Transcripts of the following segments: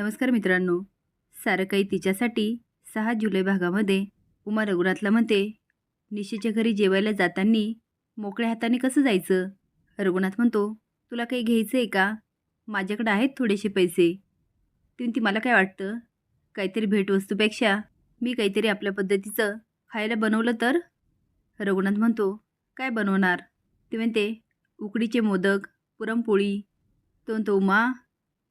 नमस्कार मित्रांनो. सारं काही तिच्यासाठी सहा जुलै भागामध्ये उमा रघुनाथला म्हणते निशीच्या घरी जेवायला जाताना मोकळ्या हाताने कसं जायचं? रघुनाथ म्हणतो तुला काही घ्यायचं आहे का? माझ्याकडे आहेत थोडेसे पैसे. ती म्हणती मला काय वाटतं? काहीतरी भेटवस्तूपेक्षा मी काहीतरी आपल्या पद्धतीचं खायला बनवलं तर? रघुनाथ म्हणतो काय बनवणार? ती म्हणते उकडीचे मोदक पुरणपोळी. तो म्हणतो उमा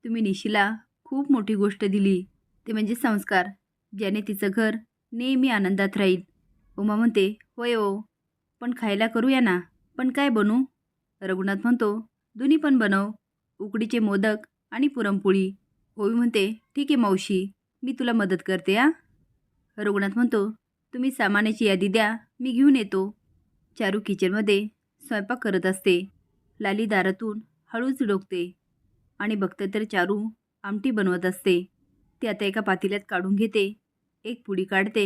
तुम्ही निशीला खूप मोठी गोष्ट दिली. ते म्हणजे संस्कार ज्याने तिचं घर नेहमी आनंदात राहील. उमा म्हणते होय ओ पण खायला करूया ना? पण काय बनू रघुनाथ म्हणतो दोन्ही पण बनव. उकडीचे मोदक आणि पुरणपोळी. ओवी म्हणते ठीक आहे मावशी मी तुला मदत करते आ? रघुनाथ म्हणतो तुम्ही सामानाची यादी द्या मी घेऊन येतो. चारू किचनमध्ये स्वयंपाक करत असते. लाली दारातून हळूच डोकते. आणि बघतं तर चारू आमटी बनवत असते. ती आता एका पातेल्यात काढून घेते. एक पुडी काढते.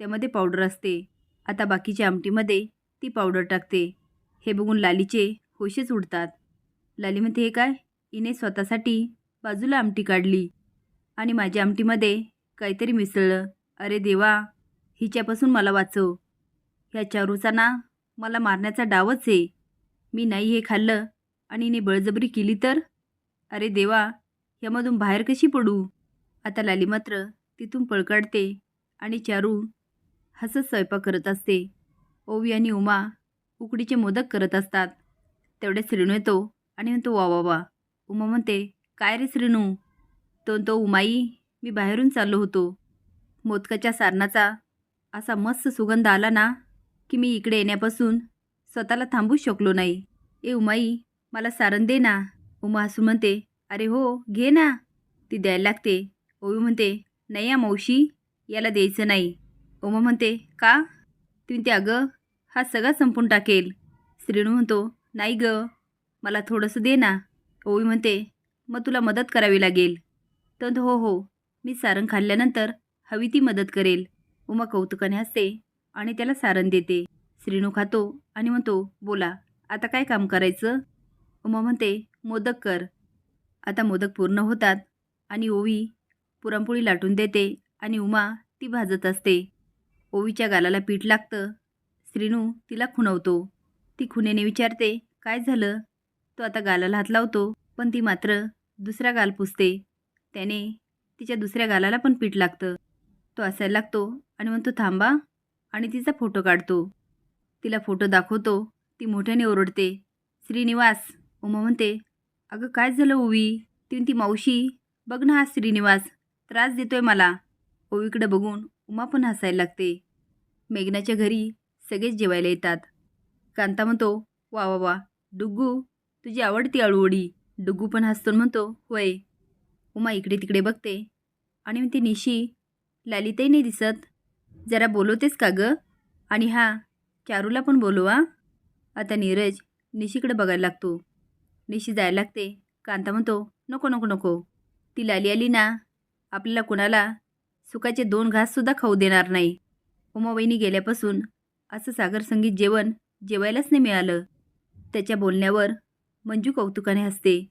त्यामध्ये पावडर असते. आता बाकीच्या आमटीमध्ये ती पावडर टाकते. हे बघून लालीचे होशेच उडतात. लाली म्हणते हे काय? हिने स्वतःसाठी बाजूला आमटी काढली. आणि माझ्या आमटीमध्ये काहीतरी मिसळलं. अरे देवा! हिच्यापासून मला वाचव. ह्या चारूचा ना मला मारण्याचा डावच आहे. मी नाही हे खाल्लं आणि हिने बळजबरी केली तर? अरे देवा! यामधून बाहेर कशी पडू? आता लाली मात्र तिथून पळकाडते आणि चारू हसत स्वयंपाक करत असते. ओवी आणि उमा उकडीचे मोदक करत असतात. तेवढे श्रीणू येतो आणि म्हणतो वा वा वा. उमा म्हणते काय रे श्रीणू तो तो उमाई मी बाहेरून चाललो होतो. मोदकाच्या सारणाचा असा मस्त सुगंध आला ना की मी इकडे येण्यापासून स्वतःला थांबू शकलो नाही. ए उमाई मला सारण दे ना. उमा हसून म्हणते अरे हो घे ना. ती द्यायला लागते. ओवी म्हणते नाही या मावशी याला द्यायचं नाही. उमा म्हणते का? ती म्हणते अगं हा सगळा संपून टाकेल. श्रीणू म्हणतो नाही ग मला थोडंसं दे ना. ओवी म्हणते मग तुला मदत करावी लागेल. तर हो हो मी सारण खाल्ल्यानंतर हवी ती मदत करेल. उमा कौतुकाने हसते आणि त्याला सारण देते. श्रीणू खातो आणि म्हणतो बोला आता काय काम करायचं? उमा म्हणते मोदक कर. आता मोदक पूर्ण होतात आणि ओवी पुरणपोळी लाटून देते आणि उमा ती भाजत असते. ओवीच्या गालाला पीठ लागतं. श्रीनू तिला खुणवतो. ती खुनेने विचारते काय झालं? तो आता गालाला हात लावतो पण ती मात्र दुसरा गाल पुसते. त्याने तिच्या दुसऱ्या गालाला पण पीठ लागतं. तो असायला लागतो आणि म्हणतो थांबा आणि तिचा फोटो काढतो. तिला फोटो दाखवतो. ती मोठ्याने ओरडते श्रीनिवास उमा म्हणते अगं काय झालं ओवी? ती म्हणती मावशी? बघ ना हा श्रीनिवास. त्रास देतोय मला. ओवीकडे बघून उमा पण हसायला लागते. मेघनाच्या घरी सगळेच जेवायला येतात. कांता म्हणतो वा वा वा. डुग्गू तुझी आवडती अळूवडी डुग्गू पण हसतो म्हणतो होय. उमा इकडे तिकडे बघते. आणि म्हणते निशी लालिताई नाही दिसत? जरा बोलवतेस का गं? आणि हा चारूला पण बोलवा आता नीरज निशीकडे बघायला लागतो. निशी जायला लागते. कांता म्हणतो नको नको नको. ती लाली आली ना. आपल्याला कुणाला? सुखाचे दोन घाससुद्धा खाऊ देणार नाही. उमाबाईनी गेल्यापासून असं सागर संगीत जेवण जेवायलाच नाही मिळालं. त्याच्या बोलण्यावर मंजू कौतुकाने हसते.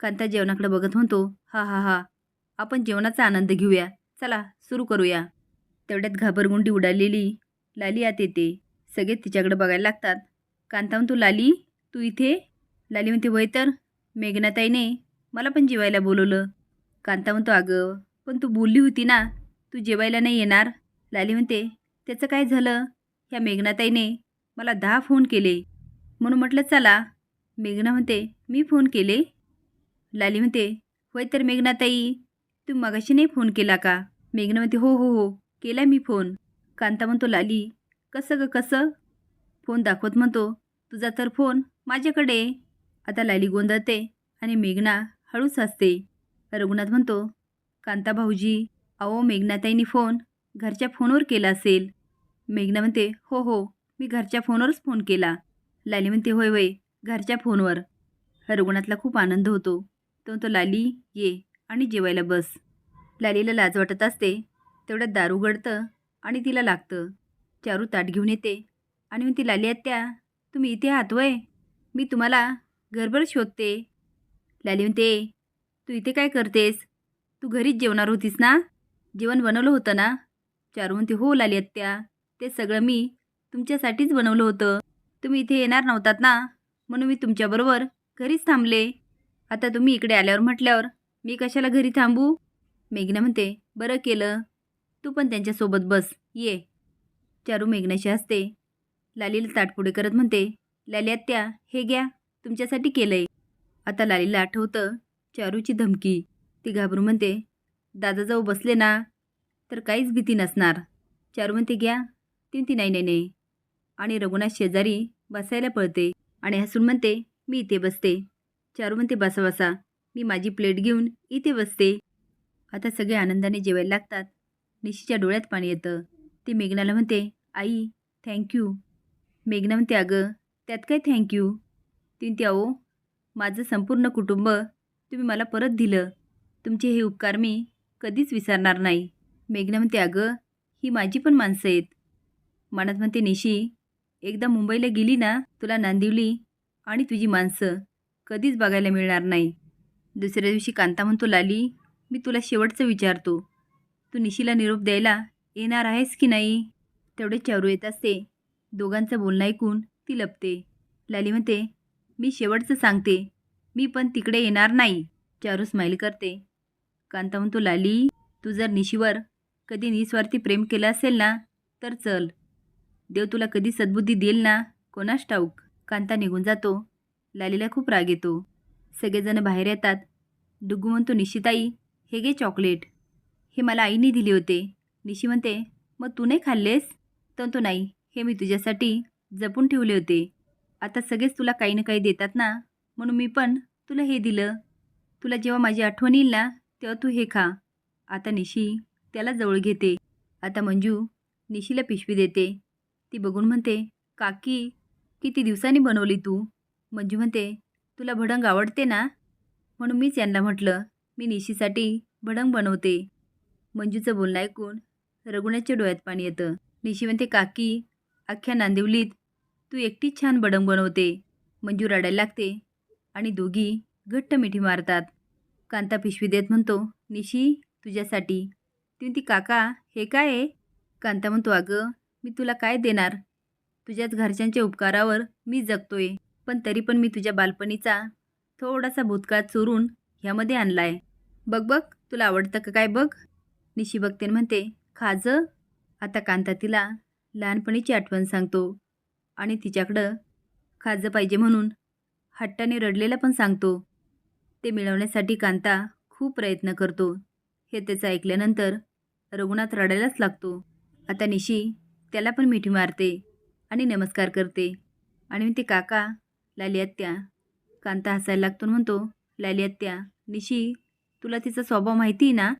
कांता जेवणाकडे बघत म्हणतो हा हा हा. आपण जेवणाचा आनंद घेऊया. चला सुरू करूया. तेवढ्यात घाबरगुंडी उडालेली लाली आत येते. सगळे तिच्याकडे बघायला लागतात. कांता म्हणतो लाली तू इथे? लाली म्हणते वय तर. मेघनाताईने मला पण जेवायला बोलवलं. कांता म्हणतो अगं पण तू बोलली होती ना तू जेवायला नाही येणार. लाली म्हणते त्याचं काय झालं? ह्या मेघनाताईने मला दहा फोन केले. म्हणून म्हटलं चला. मेघना म्हणते मी फोन केले? लाली म्हणते होय तर मेघनाताई तू मगाशी नाही फोन केला का? मेघना म्हणते हो हो हो केला मी फोन. कांता म्हणतो लाली कसं ग कसं? फोन दाखवत म्हणतो तुझा तर फोन माझ्याकडे आता लाली गोंधळते आणि मेघना हळूच हसते. रघुनाथ म्हणतो कांता भाऊजी अहो मेघनाताईंनी फोन घरच्या फोनवर केला असेल. मेघना म्हणते हो हो मी घरच्या फोनवरच फोन केला. लाली म्हणते होय होय घरच्या फोनवर. रघुनाथला खूप आनंद होतो. तो म्हणतो लाली ये आणि जेवायला बस. लालीला लाज वाटत असते तेवढ्यात दारू गडतं आणि तिला लागतं. चारू ताट घेऊन येते आणि म्हणते लाली आत्या तुम्ही इथे आहात वय मी तुम्हाला घरभर शोधते. लाली म्हणते तू इथे काय करतेस? तू घरीच जेवणार होतीस ना? जेवण बनवलं होतं ना? चारू म्हणते हो लाली आत्या. ते सगळं मी तुमच्यासाठीच बनवलं होतं. तुम्ही इथे येणार नव्हतात ना? म्हणून मी तुमच्याबरोबर घरीच थांबले. आता तुम्ही इकडे आल्यावर म्हटल्यावर मी कशाला घरी थांबू? मेघना म्हणते बरं केलं. तू पण त्यांच्यासोबत बस. ये. चारू मेघनाशी असते लालीला ताटपुडे करत म्हणते लाली आत्या हे घ्या. तुमच्यासाठी केलंय. आता लालीला आठवतं चारूची धमकी. ती घाबरून म्हणते दादा जाऊ बसले ना तर काहीच भीती नसणार. चारू म्हणते घ्या. ती ती नाही नाही नाही. आणि रघुनाथ शेजारी बसायला पळते आणि हसून म्हणते मी इथे बसते. चारू म्हणते बसा बसा. मी माझी प्लेट घेऊन इथे बसते. आता सगळे आनंदाने जेवायला लागतात. निशीच्या डोळ्यात पाणी येतं. ती मेघनाला म्हणते आई थँक्यू मेघना म्हणते अगं त्यात काय थँक्यू ती म्हणते माझं संपूर्ण कुटुंब तुम्ही मला परत दिलं. तुमचे हे उपकार मी कधीच विसरणार नाही. मेघना म्हणते अगं ही माझी पण माणसं आहेत. मनात म्हणते निशी एकदा मुंबईला गेली ना तुला नांदिवली आणि तुझी माणसं कधीच बघायला मिळणार नाही. दुसऱ्या दिवशी कांता म्हणतो लाली मी तुला शेवटचं विचारतो. तू निशीला निरोप द्यायला येणार आहेस की नाही? तेवढे चारू येत असते. दोघांचं बोलणं ऐकून ती लपते. लाली म्हणते मी शेवटचं सांगते. मी पण तिकडे येणार नाही चारू स्माईल करते. कांता म्हणतो लाली तू जर निशीवर कधी निस्वार्थी प्रेम केलं असेल ना तर चल. देव तुला कधी सद्बुद्धी देईल ना कोणास ठाऊक? कांता निघून जातो. लालीला खूप राग येतो. सगळेजण बाहेर येतात. डुगू म्हणतो निशिताई हे घे चॉकलेट. हे मला आईने दिले होते. निशी म्हणते मग तू नाही खाल्लेस? तर तो नाही. हे मी तुझ्यासाठी जपून ठेवले होते. आता सगळेच तुला काही ना काही देतात ना. म्हणून मी पण तुला हे दिलं. तुला जेव्हा माझी आठवण येईल ना तेव्हा तू हे खा. आता निशी त्याला जवळ घेते. आता मंजू निशीला पिशवी देते. ती बघून म्हणते काकी किती दिवसांनी बनवली तू? मंजू म्हणते तुला भडंग आवडते ना? म्हणून मीच यांना म्हटलं मी निशीसाठी भडंग बनवते. मंजूचं बोलणं ऐकून रघुनाथच्या डोळ्यात पाणी येतं. निशी म्हणते काकी अख्ख्या नांदिवलीत तू एकटीच छान बडंग बनवते मंजू रडायला लागते आणि दोघी घट्ट मिठी मारतात. कांता पिशवी देत म्हणतो निशी तुझ्यासाठी. ती काका हे काय आहे? कांता म्हणतो अगं मी तुला काय देणार? तुझ्याच घरच्यांच्या उपकारावर मी जगतोय पण तरी पण मी तुझ्या बालपणीचा थोडासा भूतकाळ चोरून ह्यामध्ये आणलाय. बघ बघ तुला आवडतं का काय बघ? निशी बघते म्हणते खाज? आता कांता तिला लहानपणीची आठवण सांगतो. आणि तिच्याकडं खाजं पाहिजे म्हणून हट्टाने रडलेला पण सांगतो. ते मिळवण्यासाठी कांता खूप प्रयत्न करतो. हे त्याचं ऐकल्यानंतर रघुनाथ रडायलाच लागतो. आता निशी त्याला पण मिठी मारते आणि नमस्कार करते. आणि ते काका लाली आत्या. कांता हसायला लागतो म्हणतो लाली आत्या निशी तुला तिचा स्वभाव माहिती आहे ना?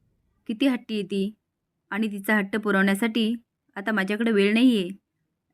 किती हट्टी येते आणि तिचा हट्ट पुरवण्यासाठी आता माझ्याकडे वेळ नाही आहे